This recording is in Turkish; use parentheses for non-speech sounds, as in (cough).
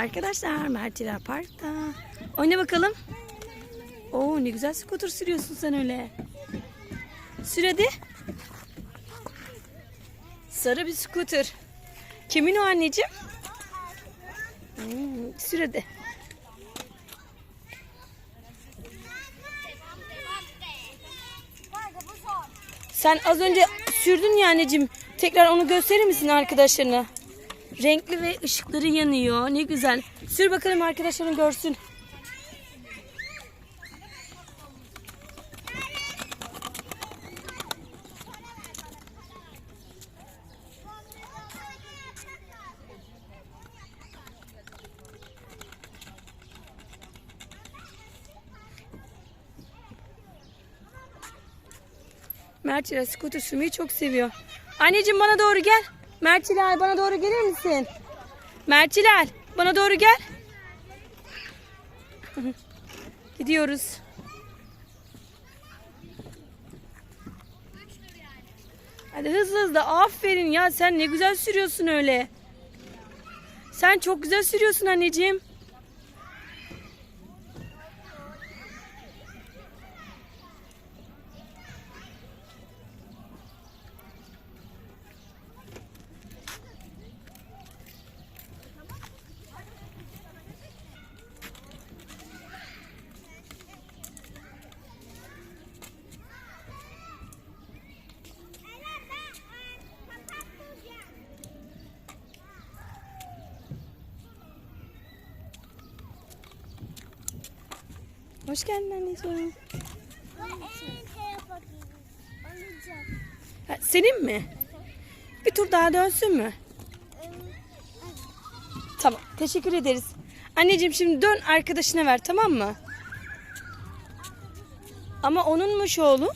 Arkadaşlar Mertila Park'ta. Oyna bakalım. Oo ne güzel scooter sürüyorsun sen öyle. Sür hadi. Sarı bir scooter. Kimin o anneciğim? Hmm, sür. Sen az önce sürdün ya anneciğim. Tekrar onu gösterir misin arkadaşlarına? Renkli ve ışıkları yanıyor. Ne güzel. Sür bakalım arkadaşların görsün. Mert scooter sürmeyi çok seviyor. Anneciğim bana doğru gel. Mert Hilal bana doğru gelir misin? Mert Hilal bana doğru gel. (laughs) Gidiyoruz. Hadi hızlı hızlı aferin ya sen ne güzel sürüyorsun öyle. Sen çok güzel sürüyorsun anneciğim. Hoş geldin anneciğim. Ha, senin mi? Bir tur daha dönsün mü? Tamam. Teşekkür ederiz. Anneciğim şimdi dön arkadaşına ver tamam mı? Ama onunmuş oğlum.